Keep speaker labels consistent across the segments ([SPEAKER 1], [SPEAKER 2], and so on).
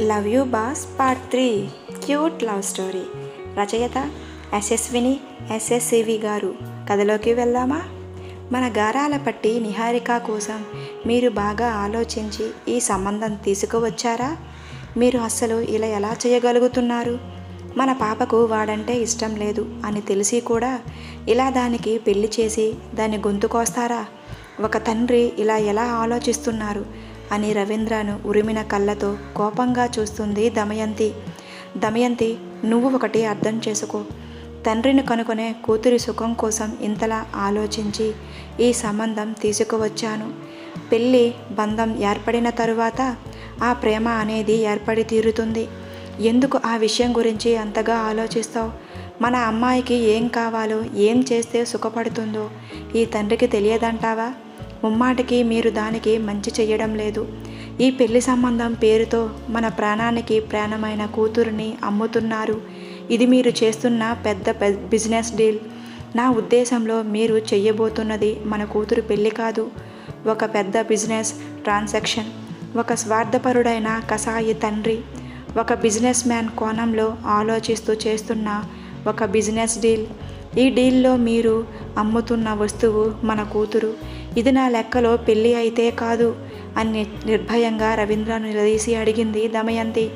[SPEAKER 1] Love you boss part three. Cute love story. రచయిత యశస్విని ఎస్ఎస్సివి గారు. కథలోకి వెళ్దామా? మన గారాల పట్టి నిహారిక కోసం మీరు బాగా ఆలోచించి ఈ సంబంధం తీసుకువచ్చారా? మీరు అస్సలు ఇలా ఎలా చేయగలుగుతున్నారు? మన పాపకు వాడంటే ఇష్టం లేదు అని తెలిసి కూడా ఇలా దానికి పెళ్ళి చేసి దాన్ని గొంతు కోస్తారా? ఒక తండ్రి ఇలా ఎలా ఆలోచిస్తున్నారు? అని రవీంద్రను ఉరిమిన కళ్ళతో కోపంగా చూస్తుంది దమయంతి. దమయంతి నువ్వు ఒకటి అర్థం చేసుకో. తండ్రిని కనుకొనే కూతురి సుఖం కోసం ఇంతలా ఆలోచించి ఈ సంబంధం తీసుకువచ్చాను. పెళ్ళి బంధం ఏర్పడిన తరువాత ఆ ప్రేమ అనేది ఏర్పడి తీరుతుంది. ఎందుకు ఆ విషయం గురించి అంతగా ఆలోచిస్తావు? మన అమ్మాయికి ఏం కావాలో ఏం చేస్తే సుఖపడుతుందో ఈ తండ్రికి తెలియదంటావా? ముమ్మాటికి మీరు దానికి మంచి చెయ్యడం లేదు. ఈ పెళ్ళి సంబంధం పేరుతో మన ప్రాణానికి ప్రాణమైన కూతురుని అమ్ముతున్నారు. ఇది మీరు చేస్తున్న పెద్ద బిజినెస్ డీల్. నా ఉద్దేశంలో మీరు చెయ్యబోతున్నది మన కూతురు పెళ్ళి కాదు. ఒక పెద్ద బిజినెస్ ట్రాన్సాక్షన్. ఒక స్వార్థపరుడైన కసాయి తండ్రి. ఒక బిజినెస్ మ్యాన్ కోణంలో ఆలోచిస్తూ చేస్తున్న ఒక బిజినెస్ డీల్. ఈ డీల్లో మీరు అమ్ముతున్న వస్తువు మన కూతురు. ఇది నా లెక్కలో పెళ్ళి అయితే కాదు అని నిర్భయంగా రవీంద్రను నిలదీసి అడిగింది దమయంతి.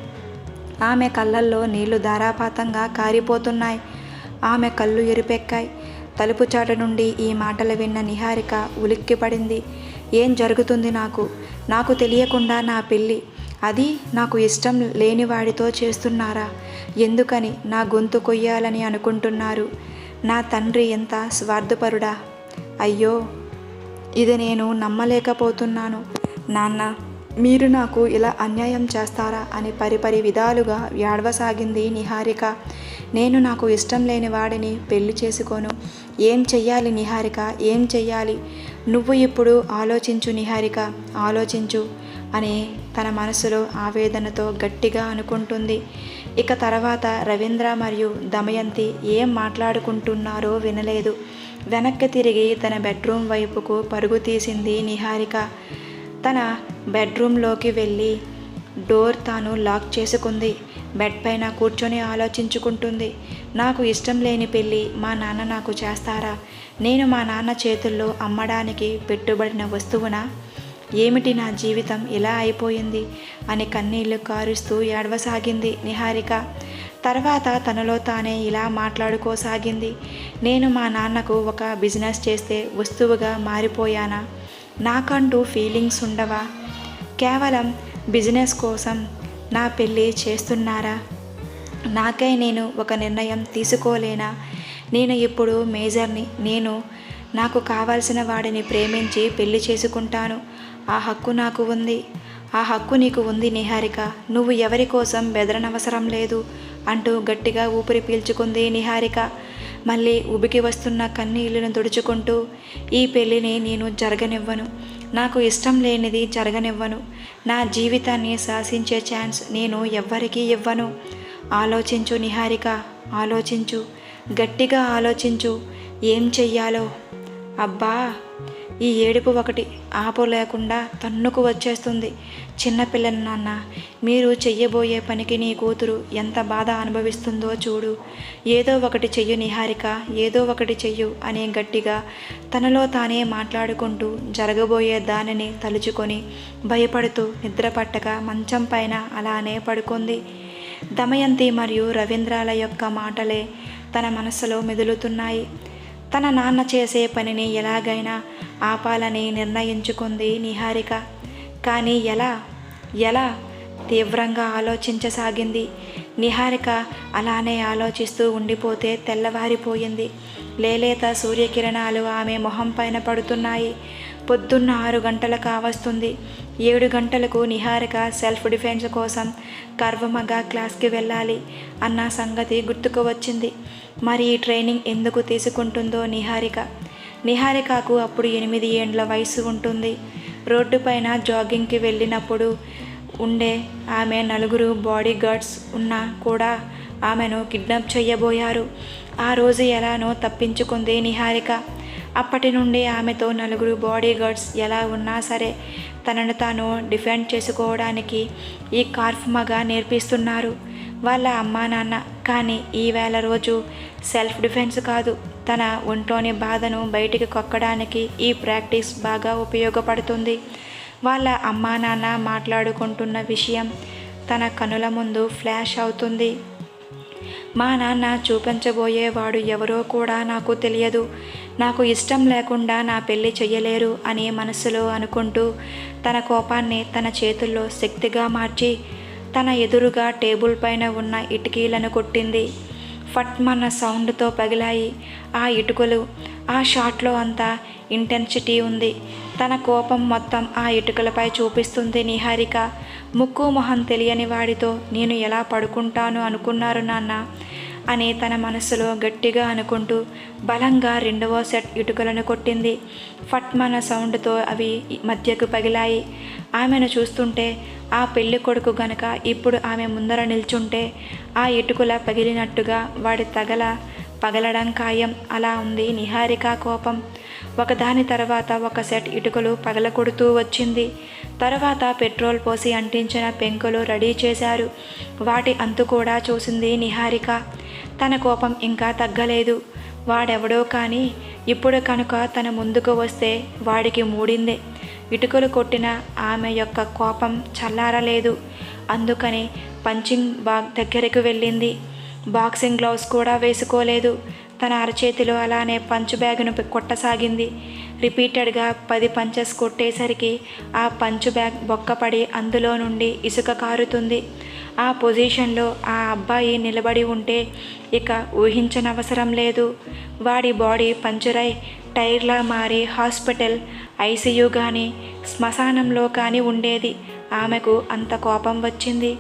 [SPEAKER 1] ఆమె కళ్ళల్లో నీళ్ళు ధారాపాతంగా కారిపోతున్నాయి. ఆమె కళ్ళు ఎరుపెక్కాయి. తలుపు చాట నుండి ఈ మాటలు విన్న నిహారిక ఉలిక్కిపడింది. ఏం జరుగుతుంది నాకు? నాకు తెలియకుండా నా పెళ్ళి. అది నాకు ఇష్టం లేని వాడితో చేస్తున్నారా? ఎందుకని నా గొంతు కొయ్యాలని అనుకుంటున్నారు? నా తండ్రి ఎంత స్వార్థపరుడా? అయ్యో ఇది నేను నమ్మలేకపోతున్నాను. నాన్న మీరు నాకు ఇలా అన్యాయం చేస్తారా అని పరిపరి విధాలుగా ఏడవసాగింది నిహారిక. నేను నాకు ఇష్టం లేని వాడిని పెళ్ళి చేసుకోను. ఏం చెయ్యాలి నిహారిక? ఏం చెయ్యాలి? నువ్వు ఇప్పుడు ఆలోచించు నిహారిక. ఆలోచించు అని తన మనసులో ఆవేదనతో గట్టిగా అనుకుంటుంది. ఇక తర్వాత రవీంద్ర మరియు దమయంతి ఏం మాట్లాడుకుంటున్నారో వినలేదు. వెనక్కి తిరిగి తన బెడ్రూమ్ వైపుకు పరుగు తీసింది నిహారిక. తన బెడ్రూమ్లోకి వెళ్ళి డోర్ తాను లాక్ చేసుకుంది. బెడ్ పైన కూర్చొని ఆలోచించుకుంటుంది. నాకు ఇష్టం లేని పెళ్ళి మా నాన్న నాకు చేస్తారా? నేను మా నాన్న చేతుల్లో అమ్మడానికి పెట్టుబడిన వస్తువునా? ఏమిటి నా జీవితం ఇలా అయిపోయింది? అని కన్నీళ్ళు కారుస్తూ ఏడవసాగింది నిహారిక. తర్వాత తనలో తానే ఇలా మాట్లాడుకోసాగింది. నేను మా నాన్నకు ఒక బిజినెస్ చేస్తే వస్తువుగా మారిపోయానా? నాకంటూ ఫీలింగ్స్ ఉండవా? కేవలం బిజినెస్ కోసం నా పెళ్ళి చేస్తున్నారా? నాకై నేను ఒక నిర్ణయం తీసుకోలేనా? నేను ఇప్పుడు మేజర్ని నేను నాకు కావాల్సిన వాడిని ప్రేమించి పెళ్ళి చేసుకుంటాను. ఆ హక్కు నాకు ఉంది. ఆ హక్కు నీకు ఉంది నిహారిక. నువ్వు ఎవరి కోసం బెదరనవసరం లేదు అంటూ గట్టిగా ఊపిరి పీల్చుకుంది నిహారిక. మళ్ళీ ఉబికి వస్తున్న కన్నీళ్ళను తుడుచుకుంటూ ఈ పెళ్ళిని నేను జరగనివ్వను. నాకు ఇష్టం లేనిది జరగనివ్వను. నా జీవితాన్ని శాసించే ఛాన్స్ నేను ఎవ్వరికీ ఇవ్వను. ఆలోచించు నిహారిక ఆలోచించు. గట్టిగా ఆలోచించు. ఏం చెయ్యాలో? అబ్బా! ఈ ఏడుపు ఒకటి ఆపలేకుండా తన్నుకు వచ్చేస్తుంది. చిన్నపిల్లని నాన్న మీరు చెయ్యబోయే పనికి నీ కూతురు ఎంత బాధ అనుభవిస్తుందో చూడు. ఏదో ఒకటి చెయ్యు నిహారిక ఏదో ఒకటి చెయ్యు అనే గట్టిగా తనలో తానే మాట్లాడుకుంటూ జరగబోయే దానిని తలుచుకొని భయపడుతూ నిద్రపట్టక మంచం పైన అలానే పడుకుంది. దమయంతి మరియు రవీంద్రాల యొక్క మాటలే తన మనసులో మెదులుతున్నాయి. తన నాన్న చేసే పనిని ఎలాగైనా ఆపాలని నిర్ణయించుకుంది నిహారిక. కానీ ఎలా? ఎలా? తీవ్రంగా ఆలోచించసాగింది. నిహారిక అలానే ఆలోచిస్తూ ఉండిపోతే తెల్లవారిపోయింది. లేలేత సూర్యకిరణాలు ఆమె మొహం పైన పడుతున్నాయి. పొద్దున్న ఆరు గంటల కావస్తుంది ఏడు గంటలకు నిహారిక సెల్ఫ్ డిఫెన్స్ కోసం కర్వమగా క్లాస్కి వెళ్ళాలి అన్న సంగతి గుర్తుకు వచ్చింది. మరి ఈ ట్రైనింగ్ ఎందుకు తీసుకుంటుందో నిహారిక. నిహారికకు అప్పుడు ఎనిమిది ఏండ్ల వయసు ఉంటుంది. రోడ్డుపైన జాగింగ్కి వెళ్ళినప్పుడు ఉండే ఆమె నలుగురు బాడీ గార్డ్స్ ఉన్నా కూడా ఆమెను కిడ్నాప్ చేయబోయారు. ఆ రోజు ఎలానో తప్పించుకుంది నిహారిక. అప్పటి నుండి ఆమెతో నలుగురు బాడీ గార్డ్స్ ఎలా ఉన్నా సరే తనను తాను డిఫెండ్ చేసుకోవడానికి ఈ కార్ఫ్ మగ నేర్పిస్తున్నారు. వాళ్ళ అమ్మా నాన్న కానీ ఈవేళ రోజు సెల్ఫ్ డిఫెన్స్ కాదు తన ఒంట్లోని బాధను బయటికి కొక్కడానికి ఈ ప్రాక్టీస్ బాగా ఉపయోగపడుతుంది. వాళ్ళ అమ్మా నాన్న మాట్లాడుకుంటున్న విషయం తన కనుల ముందు ఫ్లాష్ అవుతుంది. మా నాన్న చూపించబోయేవాడు ఎవరో కూడా నాకు తెలియదు. నాకు ఇష్టం లేకుండా నా పెళ్ళి చెయ్యలేరు అని మనసులో అనుకుంటూ తన కోపాన్ని తన చేతుల్లో శక్తిగా మార్చి తన ఎదురుగా టేబుల్ పైన ఉన్న ఇటుకీలను కొట్టింది. ఫట్మన్న సౌండ్తో పగిలాయి. ఆ ఇటుకలు ఆ షాట్లో అంతా ఇంటెన్సిటీ ఉంది. తన కోపం మొత్తం ఆ ఇటుకలపై చూపిస్తుంది నిహారిక. ముక్కు మొహం తెలియని వాడితో నేను ఎలా పడుకుంటాను అనుకున్నారు నాన్న? అని తన మనసులో గట్టిగా అనుకుంటూ బలంగా రెండవ సెట్ ఇటుకలను కొట్టింది. ఫట్మన సౌండ్తో అవి మధ్యకు పగిలాయి. ఆమెను చూస్తుంటే ఆ పెళ్ళి కొడుకు గనక ఇప్పుడు ఆమె ముందర నిల్చుంటే ఆ ఇటుకల పగిలినట్టుగా వాడి తగల పగలడం ఖాయం. అలా ఉంది నిహారిక కోపం. ఒకదాని తర్వాత ఒక సెట్ ఇటుకలు పగలకొడుతూ వచ్చింది. తర్వాత పెట్రోల్ పోసి అంటించిన పెంకులు రెడీ చేశారు. వాటి అంతు కూడా చూసింది నిహారిక. తన కోపం ఇంకా తగ్గలేదు. వాడెవడో కానీ ఇప్పుడు కనుక తన ముందుకు వస్తే వాడికి మూడిందే. ఇటుకలు కొట్టిన ఆమె యొక్క కోపం చల్లారలేదు. అందుకని పంచింగ్ బాగ్ దగ్గరకు వెళ్ళింది. బాక్సింగ్ గ్లౌస్ కూడా వేసుకోలేదు. తన అరచేతిలో అలానే పంచ్ బ్యాగ్ను కొట్టసాగింది. రిపీటెడ్గా పది పంచెస్ కొట్టేసరికి ఆ పంచ్ బ్యాగ్ బొక్కపడి అందులో నుండి ఇసుక కారుతుంది. ఆ పొజిషన్లో ఆ అబ్బాయి నిలబడి ఉంటే ఇక ఊహించనవసరం లేదు. వాడి బాడీ పంచురై టైర్లా మారి హాస్పిటల్ ఐసీయూ కానీ శ్మశానంలో కానీ ఉండేది. ఆమెకు అంత కోపం వచ్చింది.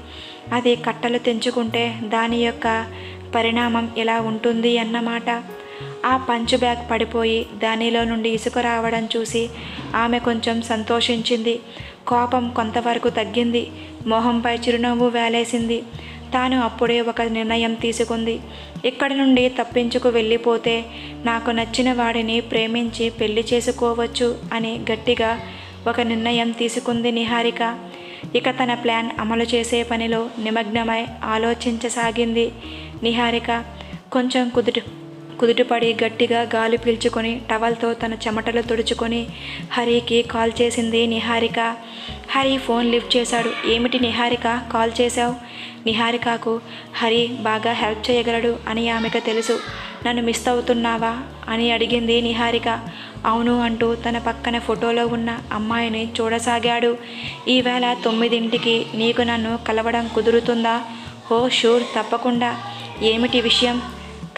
[SPEAKER 1] అది కట్టలు తెంచుకుంటే దాని యొక్క పరిణామం ఎలా ఉంటుంది అన్నమాట. ఆ పంచ్ బ్యాగ్ పడిపోయి దానిలో నుండి ఇసుక రావడం చూసి ఆమె కొంచెం సంతోషించింది. కోపం కొంతవరకు తగ్గింది. మొహంపై చిరునవ్వు వేలేసింది. తాను అప్పుడే ఒక నిర్ణయం తీసుకుంది. ఇక్కడి నుండి తప్పించుకు వెళ్ళిపోతే నాకు నచ్చిన వాడిని ప్రేమించి పెళ్ళి చేసుకోవచ్చు అని గట్టిగా ఒక నిర్ణయం తీసుకుంది నిహారిక. ఇక తన ప్లాన్ అమలు చేసే పనిలో నిమగ్నమై ఆలోచించసాగింది. నిహారిక కొంచెం కుదుట కుదుటపడి గట్టిగా గాలి పీల్చుకొని టవల్తో తన చెమటలు తుడుచుకొని హరికి కాల్ చేసింది నిహారిక. హరి ఫోన్ లిఫ్ట్ చేశాడు. ఏమిటి నిహారిక? కాల్ చేశావు? నిహారికకు హరి బాగా హెల్ప్ చేయగలడు అని ఆమెకు తెలుసు. నన్ను మిస్ అవుతున్నావా అని అడిగింది నిహారిక. అవును అంటూ తన పక్కన ఫోటోలో ఉన్న అమ్మాయిని చూడసాగాడు. ఈవేళ తొమ్మిదింటికి నీకు నన్ను కలవడం కుదురుతుందా? ఓ షూర్ తప్పకుండా. ఏమిటి విషయం?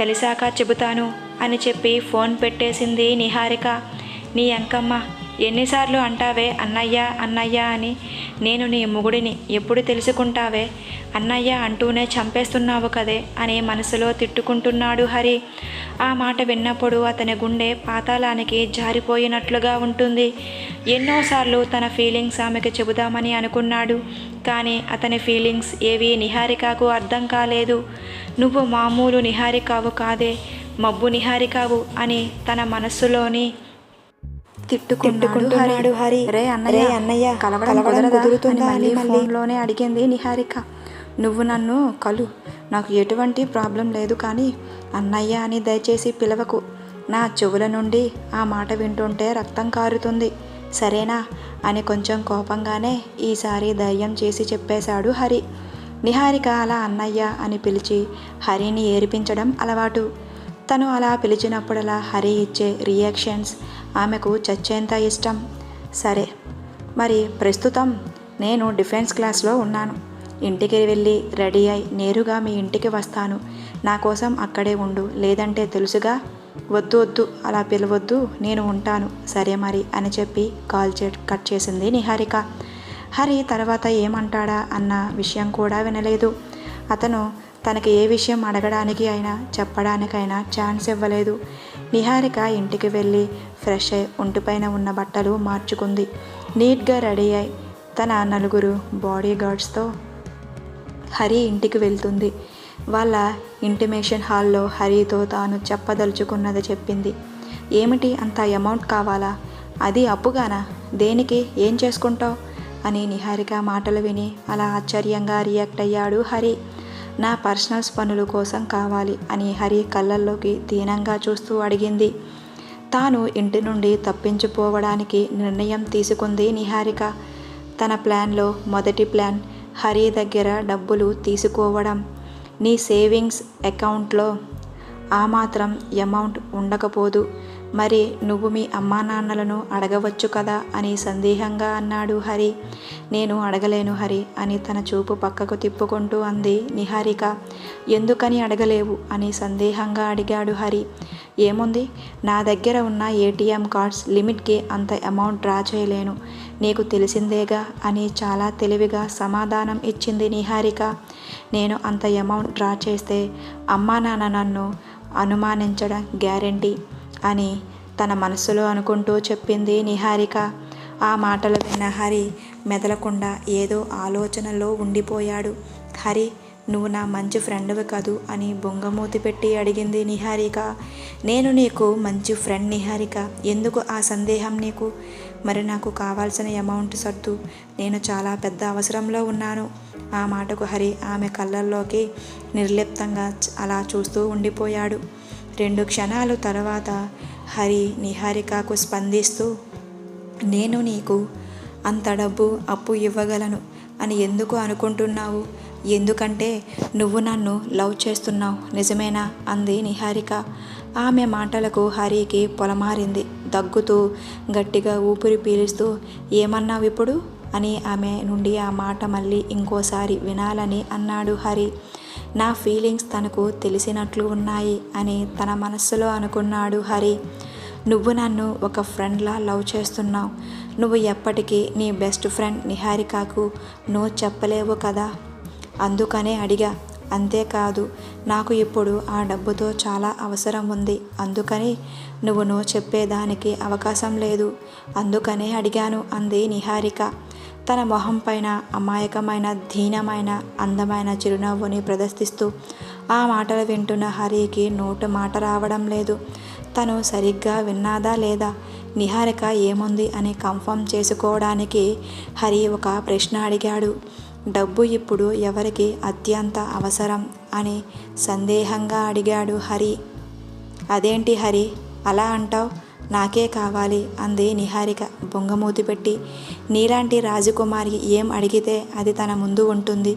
[SPEAKER 1] కలిశాక చెబుతాను అని చెప్పి ఫోన్ పెట్టేసింది నిహారిక. నీ అంకమ్మ ఎన్నిసార్లు అంటావే అన్నయ్య అన్నయ్య అని. నేను నీ ముగుడిని ఎప్పుడు తెలుసుకుంటావే? అన్నయ్య అంటూనే చంపేస్తున్నావు కదే అని మనసులో తిట్టుకుంటున్నాడు హరి. ఆ మాట విన్నప్పుడు అతని గుండె పాతాళానికి జారిపోయినట్లుగా ఉంటుంది. ఎన్నోసార్లు తన ఫీలింగ్స్ ఆమెకు చెబుదామని అనుకున్నాడు కానీ అతని ఫీలింగ్స్ ఏవి నిహారికకు అర్థం కాలేదు. నువ్వు మామూలు నిహారికావు కాదే మబ్బు నిహారికావు అని తన మనస్సులోని తిట్టుకుంటున్నాడు హరి. రే అన్నయ్య అన్నయ్య కలవడం కుదురుతుందా మళ్ళీ ఫోన్లోనే అడిగింది నిహారిక. నువ్వు నన్ను కలు. నాకు ఎటువంటి ప్రాబ్లం లేదు కానీ అన్నయ్య అని దయచేసి పిలవకు. నా చెవుల నుండి ఆ మాట వింటుంటే రక్తం కారుతుంది. సరేనా? అని కొంచెం కోపంగానే ఈసారి ధైర్యం చేసి చెప్పేశాడు హరి. నిహారిక అలా అన్నయ్య అని పిలిచి హరిని ఏరిపించడం అలవాటు. తను అలా పిలిచినప్పుడలా హరి ఇచ్చే రియాక్షన్స్ ఆమెకు చచ్చేంత ఇష్టం. సరే మరి ప్రస్తుతం నేను డిఫెన్స్ క్లాస్లో ఉన్నాను. ఇంటికి వెళ్ళి రెడీ అయి నేరుగా మీ ఇంటికి వస్తాను. నా కోసం అక్కడే ఉండు లేదంటే తెలుసుగా? వద్దు వద్దు అలా పిలవద్దు నేను ఉంటాను. సరే మరి అని చెప్పి కాల్ చే కట్ చేసింది నిహారిక. హరి తర్వాత ఏమంటాడా అన్న విషయం కూడా వినలేదు. అతను తనకి ఏ విషయం అడగడానికి అయినా చెప్పడానికైనా ఛాన్స్ ఇవ్వలేదు. నిహారిక ఇంటికి వెళ్ళి ఫ్రెష్ అయి ఒంటిపైన ఉన్న బట్టలు మార్చుకుంది. నీట్గా రెడీ అయి తన నలుగురు బాడీ గార్డ్స్తో హరి ఇంటికి వెళ్తుంది. వాళ్ళ ఇంటిమేషన్ హాల్లో హరితో తాను చెప్పదలుచుకున్నది చెప్పింది. ఏమిటి అంత అమౌంట్ కావాలా? అది అప్పుగానా? దేనికి? ఏం చేసుకుంటావు? అని నిహారిక మాటలు విని అలా ఆశ్చర్యంగా రియాక్ట్ అయ్యాడు హరి. నా పర్సనల్స్ పనుల కోసం కావాలి అని హరి కళ్ళల్లోకి దీనంగా చూస్తూ అడిగింది. తాను ఇంటి నుండి తప్పించిపోవడానికి నిర్ణయం తీసుకుంది నిహారిక. తన ప్లాన్లో మొదటి ప్లాన్ హరి దగ్గర డబ్బులు తీసుకోవడం. నీ సేవింగ్స్ అకౌంట్లో ఆ మాత్రం అమౌంట్ ఉండకపోదు. మరి నువ్వు మీ అమ్మా నాన్నలను అడగవచ్చు కదా? అని సందేహంగా అన్నాడు హరి. నేను అడగలేను హరి అని తన చూపు పక్కకు తిప్పుకుంటూ అంది నిహారిక. ఎందుకని అడగలేవు? అని సందేహంగా అడిగాడు హరి. ఏముంది? నా దగ్గర ఉన్న ఏటీఎం కార్డ్స్ లిమిట్కి అంత అమౌంట్ డ్రా చేయలేను. నీకు తెలిసిందేగా? అని చాలా తెలివిగా సమాధానం ఇచ్చింది నిహారిక. నేను అంత అమౌంట్ డ్రా చేస్తే అమ్మా నాన్న నన్ను అనుమానించడం గ్యారంటీ. అని తన మనసులో అనుకుంటూ చెప్పింది నిహారిక. ఆ మాటలు విన్న హరి మెదలకుండా ఏదో ఆలోచనలో ఉండిపోయాడు. హరి నువ్వు నా మంచి ఫ్రెండ్వి కదూ అని బొంగమూతి పెట్టి అడిగింది నిహారిక. నేను నీకు మంచి ఫ్రెండ్ నిహారిక. ఎందుకు ఆ సందేహం నీకు? మరి నాకు కావాల్సిన అమౌంట్ సర్దు. నేను చాలా పెద్ద అవసరంలో ఉన్నాను. ఆ మాటకు హరి ఆమె కళ్ళల్లోకి నిర్లిప్తంగా అలా చూస్తూ ఉండిపోయాడు. రెండు క్షణాలు తర్వాత హరి నిహారికకు స్పందిస్తూ నేను నీకు అంత డబ్బు అప్పు ఇవ్వగలను అని ఎందుకు అనుకుంటున్నావు? ఎందుకంటే నువ్వు నన్ను లవ్ చేస్తున్నావు. నిజమేనా? అంది నిహారిక. ఆమె మాటలకు హరికి పొలమారింది. దగ్గుతూ గట్టిగా ఊపిరి పీలుస్తూ ఏమన్నావు ఇప్పుడు? అని ఆమె నుండి ఆ మాట మళ్ళీ ఇంకోసారి వినాలని అన్నాడు హరి. నా ఫీలింగ్స్ తనకు తెలిసినట్లు ఉన్నాయి అని తన మనస్సులో అనుకున్నాడు హరి. నువ్వు నన్ను ఒక ఫ్రెండ్లా లవ్ చేస్తున్నావు. నువ్వు ఎప్పటికీ నీ బెస్ట్ ఫ్రెండ్ నిహారికకు నో చెప్పలేవు కదా? అందుకనే అడిగా. అంతేకాదు నాకు ఇప్పుడు ఆ డబ్బుతో చాలా అవసరం ఉంది. అందుకని నువ్వు నో చెప్పేదానికి అవకాశం లేదు. అందుకనే అడిగాను అంది నిహారిక. తన మొహం పైన అమాయకమైన దీనమైన అందమైన చిరునవ్వుని ప్రదర్శిస్తూ ఆ మాటలు వింటున్న హరికి నోటు మాట రావడం లేదు. తను సరిగ్గా విన్నాదా లేదా? నిహారిక ఏముంది అని కన్ఫర్మ్ చేసుకోవడానికి హరి ఒక ప్రశ్న అడిగాడు. డబ్బు ఇప్పుడు ఎవరికి అత్యంత అవసరం అని సందేహంగా అడిగాడు హరి. అదేంటి హరి? అలా అంటావు? నాకే కావాలి అంది నిహారిక బొంగమూతి పెట్టి. నీలాంటి రాజకుమారి ఏం అడిగితే అది తన ముందు ఉంటుంది.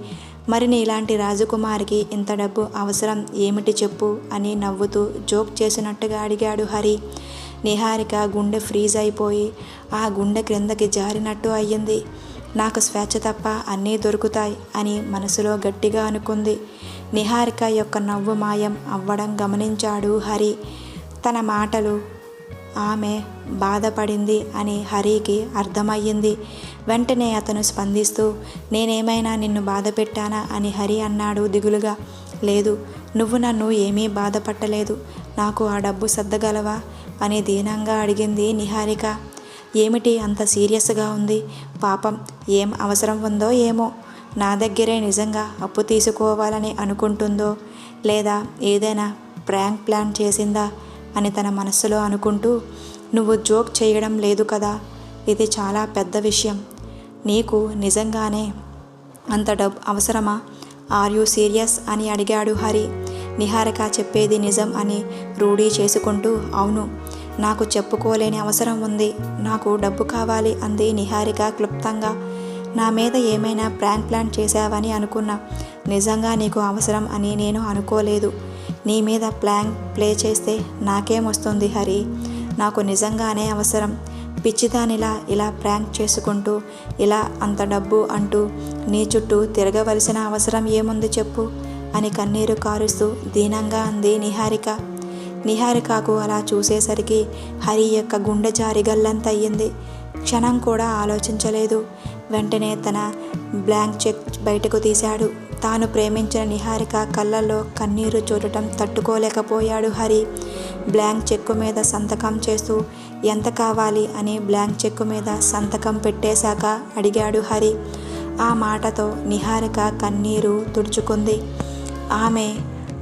[SPEAKER 1] మరి నీలాంటి రాజకుమారికి ఇంత డబ్బు అవసరం ఏమిటి చెప్పు అని నవ్వుతూ జోక్ చేసినట్టుగా అడిగాడు హరి. నిహారిక గుండె ఫ్రీజ్ అయిపోయి ఆ గుండె క్రిందకి జారినట్టు అయ్యింది. నాకు స్వేచ్ఛ తప్ప అన్నీ దొరుకుతాయి అని మనసులో గట్టిగా అనుకుంది. నిహారిక యొక్క నవ్వు మాయం అవ్వడం గమనించాడు హరి. తన మాటలు ఆమె బాధపడింది అని హరికి అర్థమయ్యింది. వెంటనే అతను స్పందిస్తూ నేనేమైనా నిన్ను బాధ పెట్టానా అని హరి అన్నాడు దిగులుగా. లేదు నువ్వు నన్ను ఏమీ బాధపట్టలేదు. నాకు ఆ డబ్బు సర్దగలవా? అని దీనంగా అడిగింది నిహారిక. ఏమిటి అంత సీరియస్గా ఉంది. పాపం ఏం అవసరం ఉందో ఏమో. నా దగ్గరే నిజంగా అప్పు తీసుకోవాలని అనుకుంటుందో లేదా ఏదైనా ప్రాంక్ ప్లాన్ చేసిందా? అని తన మనస్సులో అనుకుంటూ నువ్వు జోక్ చేయడం లేదు కదా ఇది చాలా పెద్ద విషయం. నీకు నిజంగానే అంత డబ్బు అవసరమా? Are you serious? అని అడిగాడు హరి. నిహారిక చెప్పేది నిజం అని రూఢీ చేసుకుంటూ అవును నాకు చెప్పుకోలేని అవసరం ఉంది. నాకు డబ్బు కావాలి అంది నిహారిక క్లుప్తంగా. నా మీద ఏమైనా ప్రాంక్ ప్లాన్ చేశావని అనుకున్నా. నిజంగా నీకు అవసరం అని నేను అనుకోలేదు. నీ మీద ప్లాంక్ ప్లే చేస్తే నాకేమొస్తుంది హరి? నాకు నిజంగానే అవసరం. పిచ్చిదానిలా ఇలా ప్రాంక్ చేసుకుంటూ ఇలా అంత డబ్బు అంటూ నీ చుట్టూ తిరగవలసిన అవసరం ఏముంది చెప్పు అని కన్నీరు కారుస్తూ దీనంగా అంది నిహారిక. నిహారికకు అలా చూసేసరికి హరి యొక్క గుండె జారి గల్లంతయ్యింది. క్షణం కూడా ఆలోచించలేదు. వెంటనే తన బ్లాంక్ చెక్ బయటకు తీశాడు. తాను ప్రేమించిన నిహారిక కళ్ళల్లో కన్నీరు చూడటం తట్టుకోలేకపోయాడు హరి. బ్లాంక్ చెక్కు మీద సంతకం చేస్తూ ఎంత కావాలి? అని బ్లాంక్ చెక్కు మీద సంతకం పెట్టేశాక అడిగాడు హరి. ఆ మాటతో నిహారిక కన్నీరు తుడుచుకుంది. ఆమె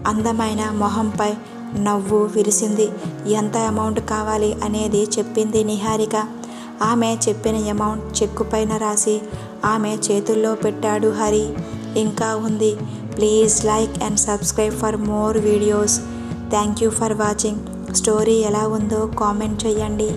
[SPEAKER 1] అందమైన మొహంపై నవ్వు విరిసింది. ఎంత అమౌంట్ కావాలి? అనేది చెప్పింది నిహారిక. ఆమె చెప్పిన అమౌంట్ చెక్కు పైన రాసి ఆమె చేతుల్లో పెట్టాడు హరి. ఇంకా ఉంది. Please like and subscribe for more videos thank you for watching story ఎలా ఉందో కామెంట్ చేయండి.